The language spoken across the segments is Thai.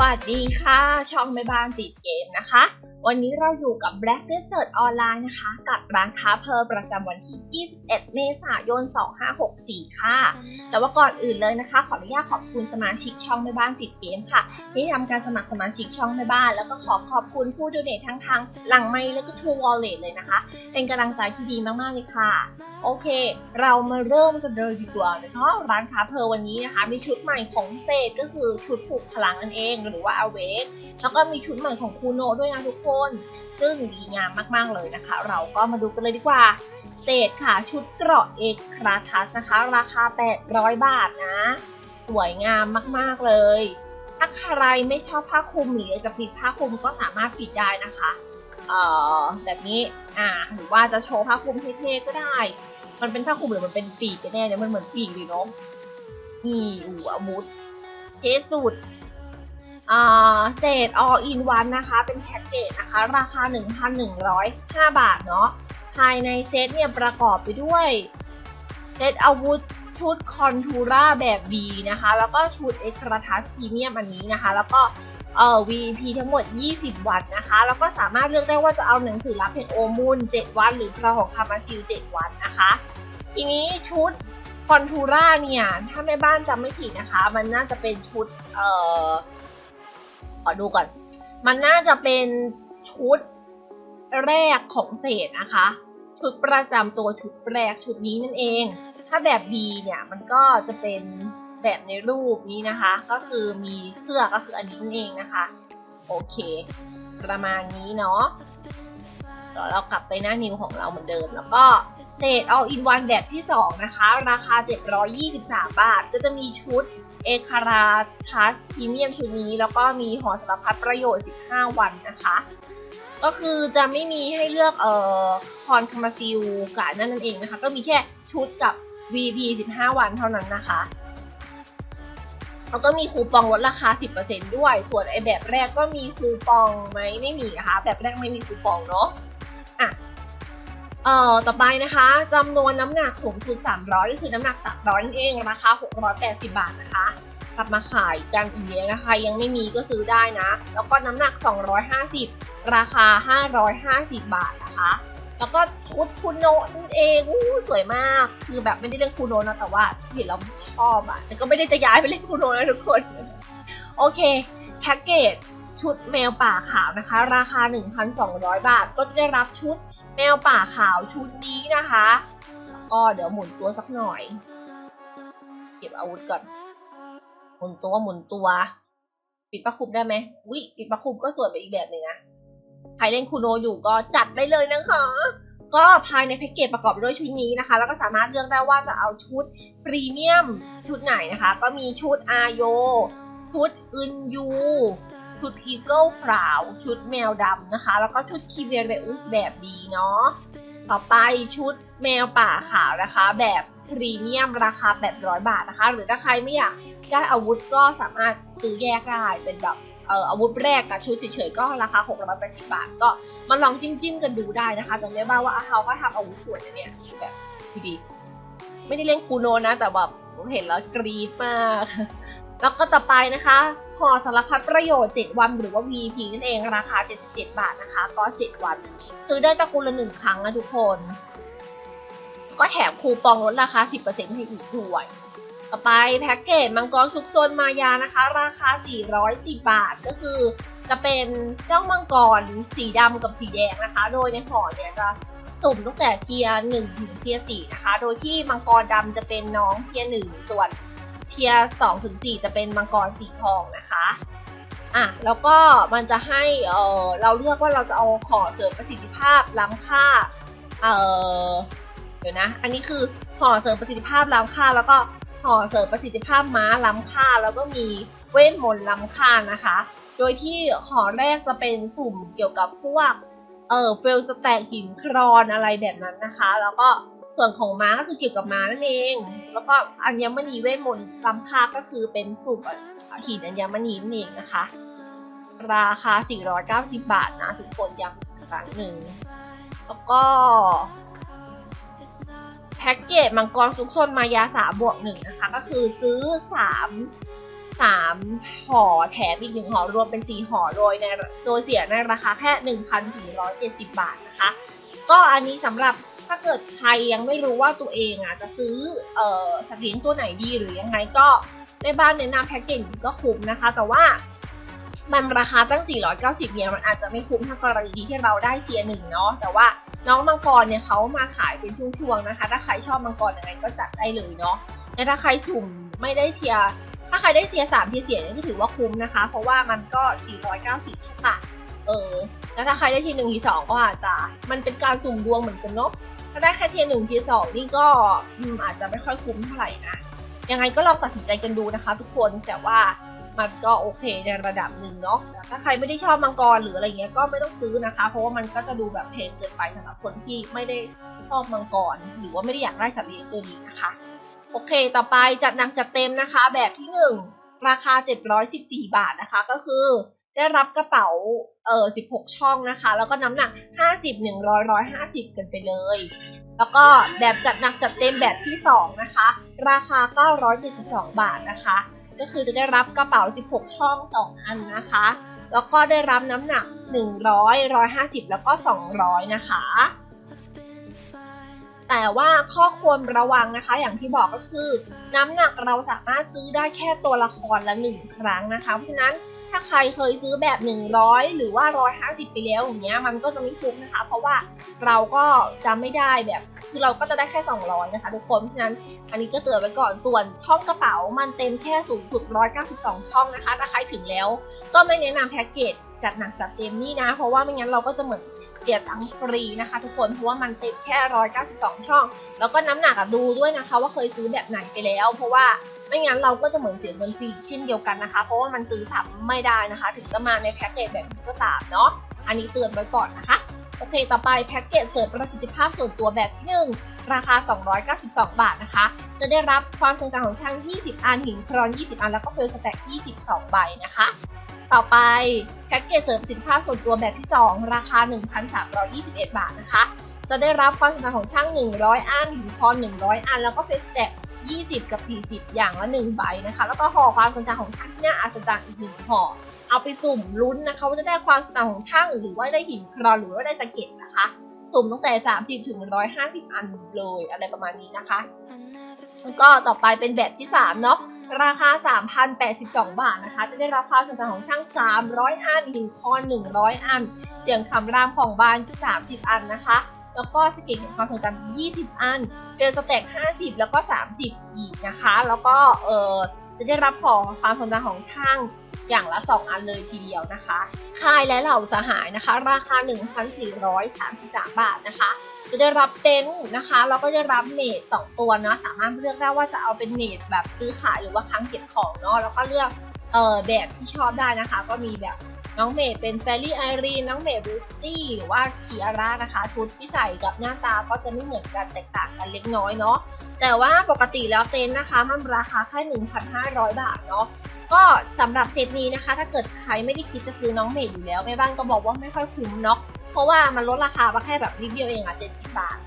วัสดีค่ะ ช่องแม่บ้านติดเกมนะคะ วันนี้เราอยู่กับ Black Desert ออนไลน์นะคะ กับร้านค้าเพอประจำวันที่ 21 เมษายน 2564 ค่ะ แต่ว่าก่อนอื่นเลยนะคะ ขออนุญาตขอบคุณสมาชิกช่องแม่บ้านติดเกมค่ะ ที่ทำการสมัครสมาชิกช่องแม่บ้าน แล้วก็ขอขอบคุณผู้ดูเนททั้งทางหลังไมค์แล้วก็ True Wallet เลยนะคะ เป็นกำลังใจที่ดีมาก ๆ เลยค่ะ โอเค เรามาเริ่มกันเลยดีกว่านะคะร้านค้าเพอวันนี้นะคะ มีชุดใหม่ของเศษก็คือชุดผูกพลังนั่นเอง หรือว่าอเวกแล้วก็มีชุดใหม่ของคูโนด้วยนะทุกคนซึ่งดีงามมากๆเลยนะคะ เราก็มาดูกันเลยดีกว่า เศษค่ะชุดเกราะเอกคราทัสนะคะ ราคา 800 บาทนะ สวยงามมากๆเลย ถ้าใครไม่ชอบผ้าคลุมหรืออยากจะปิดผ้าคลุมก็สามารถปิดได้นะคะเอ่อแบบนี้อ่าหรือว่าจะโชว์ผ้าคลุมเท่ๆก็ได้ มันเป็นผ้าคลุมหรือมันเป็นปีกกันแน่เนี่ยมันเหมือนปีกดีเนาะนี่อูอาวุธเทสุด เศษ all in one นะคะ เป็นแพ็กเกจนะคะ ราคา 1,105 บาทเนาะ ภายในเซตเนี่ยประกอบไปด้วยเซตอาวุธชุดคอนทูราแบบ B นะคะ แล้วก็ชุดเอ็กซ์ตร้าทัสพรีเมียมอันนี้นะคะ แล้วก็เอ่อ VP ทั้งหมด 20 วันนะคะ แล้วก็สามารถเลือกได้ว่าจะเอาหนังสือรับเพจโอมูล 7 วัน หรือพระของคามาซิล 7 วันนะคะ ทีนี้ชุดคอนทูราเนี่ย ถ้าแม่บ้านจำไม่ผิดนะคะ มันน่าจะเป็นชุดเอ่อ ขอดูก่อน มันน่าจะเป็นชุดแรกของเศษนะคะ ชุดประจำตัวชุดแรกชุดนี้นั่นเอง ถ้าแบบ B เนี่ยมันก็จะเป็นแบบในรูปนี้นะคะ ก็คือมีเสื้อก็คืออันนี้นั่นเองนะคะ โอเค ประมาณนี้เนาะ เรากลับไปหน้านิวของเราเหมือนเดิม แล้วก็เศษ all in one แบบที่ 2 นะคะ ราคา 723 บาท ก็จะมีชุดเอคาราทัสพรีเมียมชุดนี้ แล้วก็มีห่อสารพัดประโยชน์ 15 วันนะคะ ก็คือจะไม่มีให้เลือกเอ่อคอนคามาซิลกับนั่นนั่นเองนะคะ ก็มีแค่ชุดกับ VP 15 วันเท่านั้นนะคะแล้วก็มีคูปองลดราคา 10%ด้วย ส่วนไอแบบแรกก็มีคูปองไหมไม่มีนะคะ แบบแรกไม่มีคูปองเนาะ อะเอ่อต่อไปนะคะจำนวนน้ำหนักสูงสุด300ก็คือน้ำหนัก300นั่นเองราคา680 บาทนะคะกลับมาขายกันอีกแล้วนะคะ ยังไม่มีก็ซื้อได้นะ แล้วก็น้ำหนัก 250 ราคา 550 บาทนะคะ แล้วก็ชุดคุโนะนั่นเองอู้สวยมาก คือแบบไม่ได้เล่นคุโนะนะแต่ว่าเห็นแล้วชอบอะแต่ก็ไม่ได้จะย้ายไปเล่นคุโนะนะทุกคน โอเค แพ็กเกจ ชุดแมวป่าขาวนะคะ ราคา 1,200 บาท ก็จะได้รับชุดแมวป่าขาวชุดนี้นะคะก็เดี๋ยวหมุนตัวสักหน่อย เก็บอาวุธก่อน หมุนตัวหมุนตัว ปิดประคุบได้ไหมวิปิดประคุบก็สวยไปอีกแบบหนึ่งนะใครเล่นคูโนอยู่ก็จัดได้เลยนะคะก็ภายในแพ็กเกจประกอบด้วยชุดนี้นะคะ แล้วก็สามารถเลือกได้ว่าจะเอาชุดพรีเมียมชุดไหนนะคะ ก็มีชุดอาโย ชุดอึนยู ชุดอีเกิลขาวชุดแมวดำนะคะ แล้วก็ชุดคีเวเรอุสแบบดีเนาะต่อไปชุดแมวป่าขาวนะคะ แบบพรีเมียมราคา 800 บาทนะคะ หรือถ้าใครไม่อยากได้อาวุธก็สามารถซื้อแยกได้เป็นแบบเอ่ออาวุธแรกกับชุดเฉยๆก็ราคา 680 บาท ก็มาลองจิ้มๆกันดูได้นะคะจำได้บ้างว่าเขาก็ทำอาวุธสวยนะเนี่ยแบบดีๆไม่ได้เล่นคูโนนะ แต่แบบผมเห็นแล้วกรี๊ดมาก แล้วก็ต่อไปนะคะห่อสารพัดประโยชน์ 7 วันหรือว่า VP นั่นเองราคา 77 บาทนะคะ ก็ 7 วัน ซื้อได้ตะกูลละหนึ่งครั้งนะทุกคน ก็แถมคูปองลดราคา 10%ให้อีกด้วย ต่อไปแพ็กเกจมังกรซุกซนมายานะคะ ราคา 410 บาทก็คือ จะเป็นเจ้ามังกรสีดำกับสีแดงนะคะ โดยในห่อเนี่ยจะสุ่มตั้งแต่เทียร์1ถึงเทียร์4นะคะ โดยที่มังกรดำจะเป็นน้องเทียร์1ส่วน เทียร์สองถึงสี่จะเป็นมังกรสีทองนะคะอะแล้วก็มันจะให้เออเราเลือกว่าเราจะเอาห่อเสริมประสิทธิภาพล้ำค่าเออเดี๋ยวนะ อันนี้คือห่อเสริมประสิทธิภาพล้ำค่า แล้วก็ห่อเสริมประสิทธิภาพม้าล้ำค่า แล้วก็มีเวทมนต์ล้ำค่านะคะ โดยที่ห่อแรกจะเป็นสุ่มเกี่ยวกับพวกเออเฟลสแต็กหินครอนอะไรแบบนั้นนะคะ แล้วก็ ส่วนของม้าก็คือเกี่ยวกับม้านั่นเอง แล้วก็อัญมณีเวทมนต์ล้ำค่าก็คือเป็นสุ่มหินอัญมณีนั่นเองนะคะ ราคา 490 บาทนะทุกคนย้ำอีกครั้งหนึ่ง แล้วก็แพ็กเกจมังกรซุกซนมายาสาบวกหนึ่งนะคะ ก็คือซื้อสามสามห่อแถมอีกหนึ่งห่อรวมเป็นสี่ห่อโดยในโดยเสียในราคาแค่หนึ่งพันสี่ร้อยเจ็ดสิบบาทนะคะ ก็อันนี้สำหรับ ถ้าเกิดใครยังไม่รู้ว่าตัวเองอะจะซื้อเอ่อสัตว์เลี้ยงตัวไหนดีหรือยังไงก็ในบ้านแนะนำแพ็กเกจก็คุ้มนะคะ แต่ว่ามันราคาตั้ง 490เนี่ยมันอาจจะไม่คุ้มถ้ากรณีที่เราได้เทียร์หนึ่งเนาะแต่ว่าน้องมังกรเนี่ยเขามาขายเป็นช่วงๆนะคะ ถ้าใครชอบมังกรยังไงก็จัดได้เลยเนาะแต่ถ้าใครสุ่มไม่ได้เทียร์ถ้าใครได้เทียร์สามเทียร์เสียเนี่ยก็ถือว่าคุ้มนะคะ เพราะว่ามันก็ 490ใช่ปะเออแล้วถ้าใครได้ทีหนึ่งทีสองก็อาจจะมันเป็นการสุ่มดวงเหมือนกันเนาะ ถ้าได้แค่ทีหนึ่งทีสองนี่ก็อาจจะไม่ค่อยคุ้มเท่าไหร่นะ ยังไงก็ลองตัดสินใจกันดูนะคะ ทุกคนแต่ว่ามันก็โอเคในระดับหนึ่งเนาะถ้าใครไม่ได้ชอบมังกรหรืออะไรเงี้ยก็ไม่ต้องซื้อนะคะ เพราะว่ามันก็จะดูแบบเพลงเกินไปสำหรับคนที่ไม่ได้ชอบมังกร หรือว่าไม่ได้อยากได้สัตว์เลี้ยงตัวนี้นะคะ โอเค ต่อไปจัดหนักจัดเต็มนะคะ แบบที่หนึ่งราคา 714 บาทนะคะ ก็คือ ได้รับกระเป๋าเอ่อ16 ช่องนะคะ แล้วก็น้ำหนัก 50 100 150 กันไปเลย แล้วก็แบบจัดหนักจัดเต็มแบบที่ 2 นะคะ ราคา 972 บาทนะคะ ก็คือจะได้รับกระเป๋า 16 ช่อง 2 อันนะคะ แล้วก็ได้รับน้ำหนัก 100 150 แล้วก็ 200 นะคะ แต่ว่าข้อควรระวังนะคะ อย่างที่บอกก็คือ น้ำหนักเราสามารถซื้อได้แค่ตัวละครละหนึ่งครั้งนะคะ เพราะฉะนั้นถ้าใครเคยซื้อแบบ 100 หรือว่า 150 ไปแล้วอย่างเงี้ยมันก็จะไม่คุ้มนะคะ เพราะว่าเราก็จะไม่ได้แบบคือเราก็จะได้แค่ 200 นะคะทุกคนเพราะฉะนั้นอันนี้ก็เตือนไว้ก่อนส่วนช่องกระเป๋ามันเต็มแค่สูงสุด192 ช่องนะคะ ถ้าใครถึงแล้ว ก็ไม่แนะนำแพ็กเกจจัดหนักจัดเต็มนี่นะ เพราะว่าไม่งั้นเราก็จะเหมือน เสียตังค์ฟรีนะคะ ทุกคนเพราะว่ามันเต็มแค่ 192 ช่อง แล้วก็น้ำหนักอะดูด้วยนะคะ ว่าเคยซื้อแบบไหนไปแล้ว เพราะว่าไม่งั้นเราก็จะเหมือนเสียเงินฟรีเช่นเดียวกันนะคะ เพราะว่ามันซื้อซ้ำไม่ได้นะคะ ถึงจะมาในแพ็กเกจแบบนี้ก็ตามเนาะอันนี้เตือนไว้ก่อนนะคะโอเค ต่อไปแพ็กเกจเสริมประสิทธิภาพส่วนตัวแบบที่ 1 ราคา 292 บาทนะคะ จะได้รับความทรงจำของช่าง 20 อันหินครอน 20 อัน แล้วก็เฟลสแต็ก22 ใบนะคะ ต่อไปแพ็กเกจเสริมสิทธิภาส่วนตัวแบบที่ 2 ราคา 1,321 บาทนะคะ จะได้รับความสำคัญของช่าง 100 อันหินคอน100 อัน แล้วก็เฟสแต็ก20 กับ 40 อย่างละ1ใบนะคะ แล้วก็ห่อความสนใจของช่างที่น่าอัศจรรย์อีกหนึ่งห่อ เอาไปสุ่มลุ้นนะคะว่าจะได้ความสนใจของช่าง หรือว่าได้หินครอนหรือว่าได้สะเก็ดนะคะ สุ่มตั้งแต่ 30 ถึง 150 อันเลยอะไรประมาณนี้นะคะ แล้วก็ต่อไปเป็นแบบที่ 3 เนาะ ราคา 3,082 บาทนะคะ จะได้รับความสนใจของช่าง 300 อันหินคอน 100 อัน เสียงคำรามของบาน 30 อันนะคะ แล้วก็สก็ตแห่งความทรงจำ20 อันเฟลสแต็ก50 แล้วก็ 30 อีกนะคะ แล้วก็เออจะได้รับของความทรงจของช่างอย่างละ 2 อันเลยทีเดียวนะคะ ค่ายและเหล่าสหายนะคะ ราคา 1,433 บาทนะคะ จะได้รับเต็นท์นะคะ แล้วก็จะรับเมดสองตัวเนาะสามารถเลือกได้ว่าจะเอาเป็นเมดแบบซื้อขายหรือว่าค้างเก็บของเนาะแล้วก็เลือกเอ่อแบบที่ชอบได้นะคะ ก็มีแบบน้องเมดเป็นแฟรี่ไอรีนน้องเมดบูสตี้หรือว่าคีอาร่านะคะ ชุดที่ใส่กับหน้าตาก็จะไม่เหมือนกันแตกต่างกันเล็กน้อยเนาะแต่ว่าปกติแล้วเต็นท์นะคะ มันราคาแค่ 1,500 บาทเนาะก็สำหรับเซตนี้นะคะ ถ้าเกิดใครไม่ได้คิดจะซื้อน้องเมดอยู่แล้วแม่บ้านก็บอกว่าไม่ค่อยคุ้มเนาะ เพราะว่ามันลดราคามาแค่แบบนิดเดียวเองอะเจ็ดสิบบาท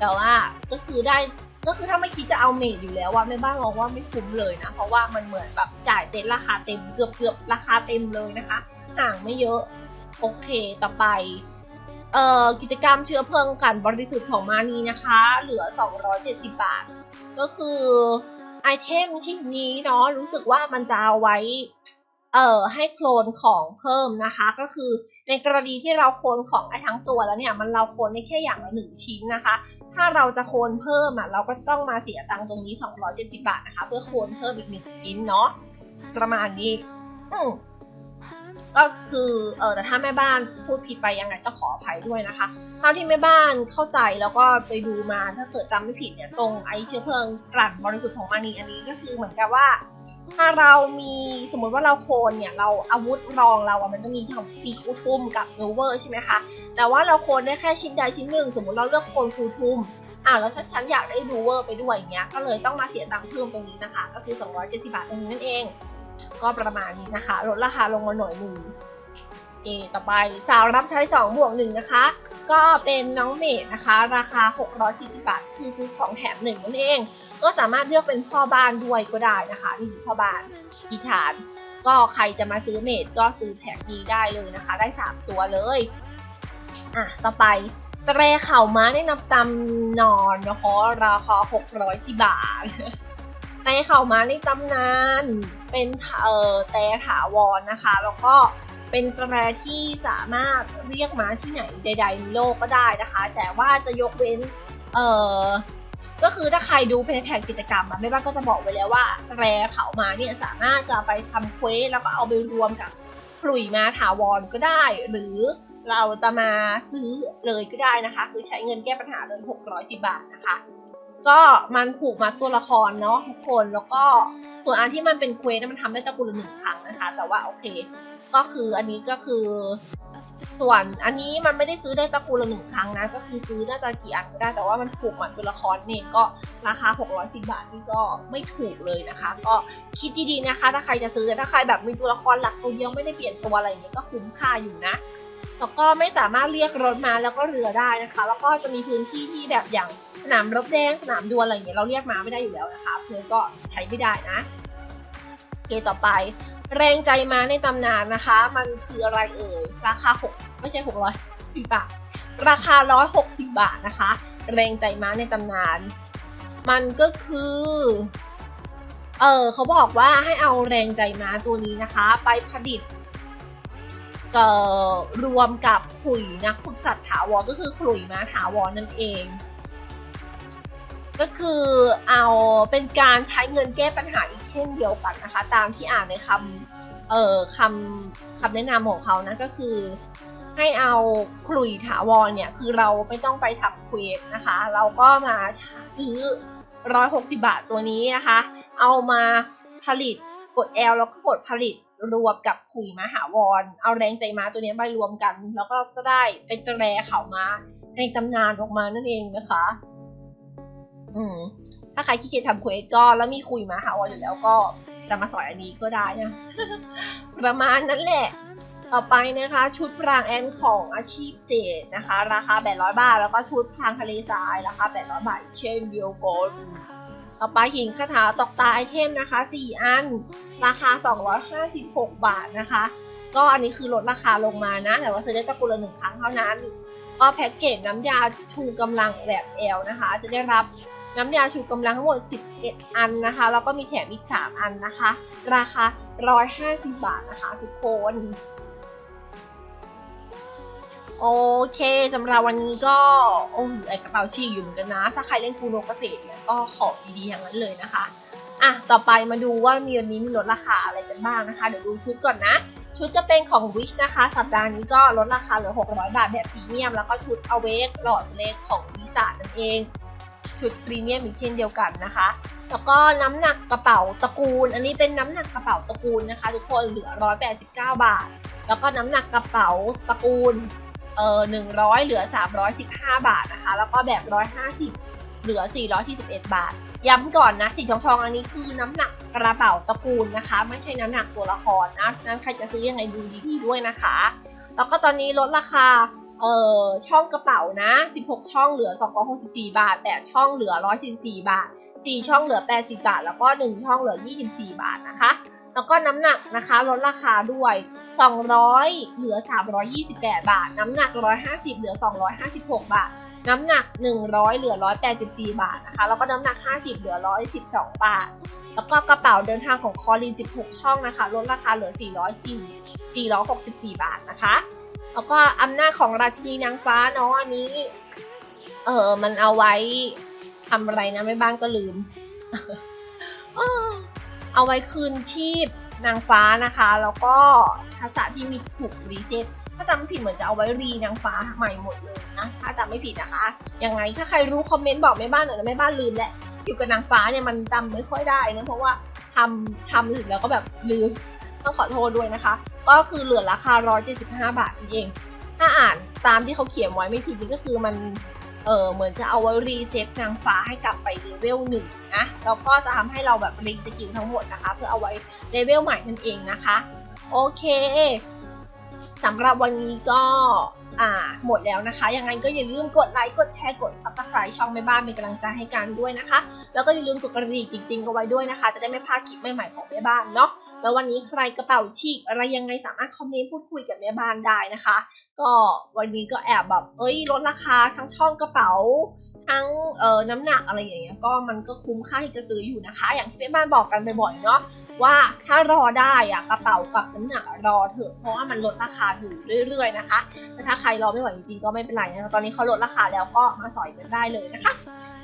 แต่ว่าก็คือได้ก็คือถ้าไม่คิดจะเอาเมดอยู่แล้วว่าแม่บ้านมองว่าไม่คุ้มเลยนะ เพราะว่ามันเหมือนแบบจ่ายเต็นราคาเต็มเกือบเกือบราคาเต็มเลยนะคะ ห่างไม่เยอะ โอเคต่อไปเอ่อกิจกรรมเชื้อเพลิงกันบริสุทธิ์ของมานีนะคะ เหลือ 270 บาท ก็คือไอเทมชิ้นนี้เนาะรู้สึกว่ามันจะเอาไว้ เอ่อให้โคลนของเพิ่มนะคะ ก็คือในกรณีที่เราโคลนของไอ้ทั้งตัวแล้วเนี่ยมันเราโคลนได้แค่อย่างละหนึ่งชิ้นนะคะ ถ้าเราจะโคลนเพิ่มอะเราก็จะต้องมาเสียตังค์ตรงนี้ 270 บาทนะคะ เพื่อโคลนเพิ่มอีกหนึ่งชิ้นเนาะประมาณนี้อืมก็คือเออแต่ถ้าแม่บ้านพูดผิดไปยังไงก็ขออภัยด้วยนะคะเท่าที่แม่บ้านเข้าใจแล้วก็ไปดูมาถ้าเกิดจำไม่ผิดเนี่ยตรงไอเชื้อเพลิงกลั่นบริสุทธิ์ของมานีอันนี้ก็คือเหมือนกับว่า ถ้าเรามีสมมติว่าเราโคนเนี่ยเราอาวุธรองเราอะมันจะมีทั้งปีคูทุ่มกับนูเวอร์ใช่ไหมคะแต่ว่าเราโคนได้แค่ชิ้นใดชิ้นหนึ่ง สมมติเราเลือกโคนคูทุ่มอ่าแล้วถ้าฉันอยากได้นูเวอร์ไปด้วยอย่างเงี้ยก็เลยต้องมาเสียตังค์เพิ่มตรงนี้นะคะ ก็คือ 270 บาทตรงนี้นั่นเอง ก็ประมาณนี้นะคะลดราคาลงมาหน่อยหนึ่งเอต่อไปสาวรับใช้ 2 บวกหนึ่งนะคะ ก็เป็นน้องเมดนะคะ ราคา 640บาทคือซื้อของแถมหนึ่งนั่นเอง ก็สามารถเลือกเป็นพ่อบ้านด้วยก็ได้นะคะนี่คือพ่อบ้านอีฐาน ก็ใครจะมาซื้อเมดก็ซื้อแพ็คนี้ได้เลยนะคะ ได้ 3 ตัวเลยอะต่อไปแตรเข่าม้าแนะนำจำนอนนะคะราคา610บาทแต่เข่าม้าในตำนานเป็นเอ่อแต่ถาวรนะคะ แล้วก็ เป็นแตรที่สามารถเรียกม้าที่ไหนใด ๆ ในโลกก็ได้นะคะ แต่ว่าจะยกเว้น เอ่อ ก็คือถ้าใครดูเพจแผนกิจกรรมอะแม่บ้านก็จะบอกไว้แล้วว่าแตรเขามาเนี่ยสามารถจะไปทำเควสแล้วก็เอาไปรวมกับขลุ่ยมาถาวรก็ได้ หรือเราจะมาซื้อเลยก็ได้นะคะ คือใช้เงินแก้ปัญหาเลย 610 บาทนะคะ ก็มันผูกมัดตัวละครเนาะทุกคนแล้วก็ส่วนอันที่มันเป็นเควสมันทำได้ตะกุลละหนึ่งครั้งนะคะ แต่ว่าโอเค ก็คืออันนี้ก็คือ ส่วนอันนี้มันไม่ได้ซื้อได้ตะกูลละหนึ่งครั้งนะ ก็คือซื้อน่าจะกี่อันก็ได้แต่ว่ามันผูกมัดตัวละครนี่ก็ราคา 610 บาทนี่ก็ไม่ถูกเลยนะคะ ก็คิดดีๆนะคะ ถ้าใครจะซื้อแต่ถ้าใครแบบมีตัวละครหลักตัวเดียวไม่ได้เปลี่ยนตัวอะไรอย่างเงี้ยก็คุ้มค่าอยู่นะ แล้วก็ไม่สามารถเรียกรถมาแล้วก็เรือได้นะคะ แล้วก็จะมีพื้นที่ที่แบบอย่างสนามรบแดงสนามดวลอะไรอย่างเงี้ยเราเรียกมาไม่ได้อยู่แล้วนะคะเชิญก็ใช้ไม่ได้นะโอเคต่อไป แรงใจมาในตำนานนะคะ มันคืออะไรเอ่ยราคาหกไม่ใช่หกร้อยสิบบาทราคาร้อยหกสิบบาทนะคะ แรงใจม้าในตำนาน มันก็คือเออเขาบอกว่าให้เอาแรงใจม้าตัวนี้นะคะ ไปผลิต รวมกับขลุยนักฝึกสัตว์ถาวรก็คือขลุยม้าถาวรนั่นเอง ก็คือเอาเป็นการใช้เงินแก้ปัญหาอีกเช่นเดียวกันนะคะ ตามที่อ่านในคำเอ่อคำคำแนะนำของเขานะก็คือให้เอาขลุ่ยถาวรเนี่ยคือเราไม่ต้องไปทำเควสนะคะ เราก็มาซื้อ 160 บาทตัวนี้นะคะ เอามาผลิตกด L แล้วก็กดผลิต รวมกับขุยมหาวร เอาแรงใจม้าตัวนี้ไปรวมกัน แล้วก็จะได้เป็นตแรเขามาในตำนานออกมานั่นเองนะคะ อืม ถ้าใครขี้เกียจทำเควสก็แล้วมีคุยมาหาวรอยู่แล้วก็จะมาสอนอันนี้ก็ได้นะ ประมาณนั้นแหละ ต่อไปนะคะ ชุดพรางแอนของอาชีพเดทนะคะ ราคา 800 บาท แล้วก็ชุดพรางทะเลทรายราคา 800 บาท เช่นเดียวกัน ต่อไปหินคาถาตกตาไอเทมนะคะ 4 อัน ราคา 256 บาทนะคะ ก็อันนี้คือลดราคาลงมานะ แต่ว่าซื้อได้ตะกุละหนึ่งครั้งเท่านั้น ก็แพ็กเกจน้ำยาชูกำลังแบบ L นะคะ จะได้รับน้ำยาชูกำลังทั้งหมด 11 อันนะคะ แล้วก็มีแถมอีก 3 อันนะคะ ราคา 150 บาทนะคะทุกคน โอเคสำหรับวันนี้ก็โอ้ไอกระเป๋าฉีกอยู่เหมือนกันนะ ถ้าใครเล่นคูโนเกษตรเนี่ยก็ของดีๆอย่างนั้นเลยนะคะอะต่อไปมาดูว่ามีวันนี้มีลดราคาอะไรกันบ้างนะคะ เดี๋ยวดูชุดก่อนนะ ชุดจะเป็นของ Wish นะคะ สัปดาห์นี้ก็ลดราคาเหลือ 600 บาทแบบพรีเมียม แล้วก็ชุด a w a k e หลอดเล็กของวิสานั่นเองชุดพรีเมียมอีกเช่นเดียวกันนะคะ แล้วก็น้ำหนักกระเป๋าตระกูล อันนี้เป็นน้ำหนักกระเป๋าตระกูลนะคะ ทุกคนเหลือ 189 บาท แล้วก็น้ำหนักกระเป๋าตระกูล เอ่อ100เหลือ315บห้าบาทนะคะ แล้วก็แบบ150เหลือ441บเอ็ดบาท ย้ำก่อนนะสีทองทองอันนี้คือน้ำหนักกระเป๋าตระกูลนะคะ ไม่ใช่น้ำหนักตัวละครนะฉะนั้นใครจะซื้อยังไงดูดีๆด้วยนะคะ แล้วก็ตอนนี้ลดราคาเอ่อช่องกระเป๋านะ 16 ช่องเหลือ 264 บาท 8 ช่องเหลือ 144 บาท 4 ช่องเหลือ 80 บาท แล้วก็ 1 ช่องเหลือ 24 บาทนะคะ แล้วก็น้ำหนักนะคะลดราคาด้วย 200 เหลือ 328 บาท น้ำหนัก 150 เหลือ 256 บาท น้ำหนัก 100 เหลือ 184 บาทนะคะ แล้วก็น้ำหนัก 50 เหลือ 112 บาท แล้วก็กระเป๋าเดินทางของคอลิน16 ช่องนะคะ ลดราคาเหลือ 404 464 บาทนะคะ แล้วก็อำนาจของราชินีนางฟ้าเนาะอันนี้ เออมันเอาไว้ทำอะไรนะไม่บ้างก็ลืม เอาไว้คืนชีพนางฟ้านะคะ แล้วก็ทักษะที่มีถูกรีเซ็ตถ้าจำไม่ผิดเหมือนจะเอาไว้รีนางฟ้าใหม่หมดเลยนะ ถ้าจำไม่ผิดนะคะ ยังไงถ้าใครรู้คอมเมนต์บอกแม่บ้านหน่อยนะแม่บ้านลืมแหละอยู่กับนางฟ้าเนี่ยมันจำไม่ค่อยได้นะเพราะว่าทำทำถึงแล้วก็แบบลืมต้องขอโทษด้วยนะคะ ก็คือเหลือราคา 175 บาทเอง ถ้าอ่านตามที่เขาเขียนไว้ไม่ผิดนี่ก็คือมัน เออเหมือนจะเอาไว้รีเซ็ตนางฟ้าให้กลับไปเลเวลหนึ่งนะแล้วก็จะทำให้เราแบบรีสกิลทั้งหมดนะคะ เพื่อเอาไว้เลเวลใหม่นั่นเองนะคะ โอเคสำหรับวันนี้ก็อ่าหมดแล้วนะคะ ยังไงก็อย่าลืมกดไลค์ กดแชร์ กด subscribe ช่องแม่บ้านเป็นกำลังใจให้กันด้วยนะคะ แล้วก็อย่าลืมกดกระดิ่งจริงๆเอาไว้ด้วยนะคะ จะได้ไม่พลาดคลิปใหม่ๆของแม่บ้านเนาะ แล้ววันนี้ใครกระเป๋าฉีกอะไรยังไงสามารถคอมเมนต์พูดคุยกับแม่บ้านได้นะคะ ก็วันนี้ก็แอบแบบเอ้ยลดราคาทั้งช่องกระเป๋า ทั้งเอ่อน้ำหนักอะไรอย่างเงี้ยก็มันก็คุ้มค่าที่จะซื้ออยู่นะคะ อย่างที่แม่บ้านบอกกันบ่อยๆเนาะว่าถ้ารอได้อะกระเป๋ากับน้ำหนักอะรอเถอะเพราะว่ามันลดราคาอยู่เรื่อยๆนะคะแต่ถ้าใครรอไม่ไหวจริงๆก็ไม่เป็นไรนะคะตอนนี้เขาลดราคาแล้วก็มาสอยกันได้เลยนะคะ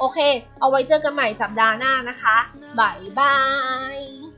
โอเค เอาไว้เจอกันใหม่สัปดาห์หน้านะคะบายบาย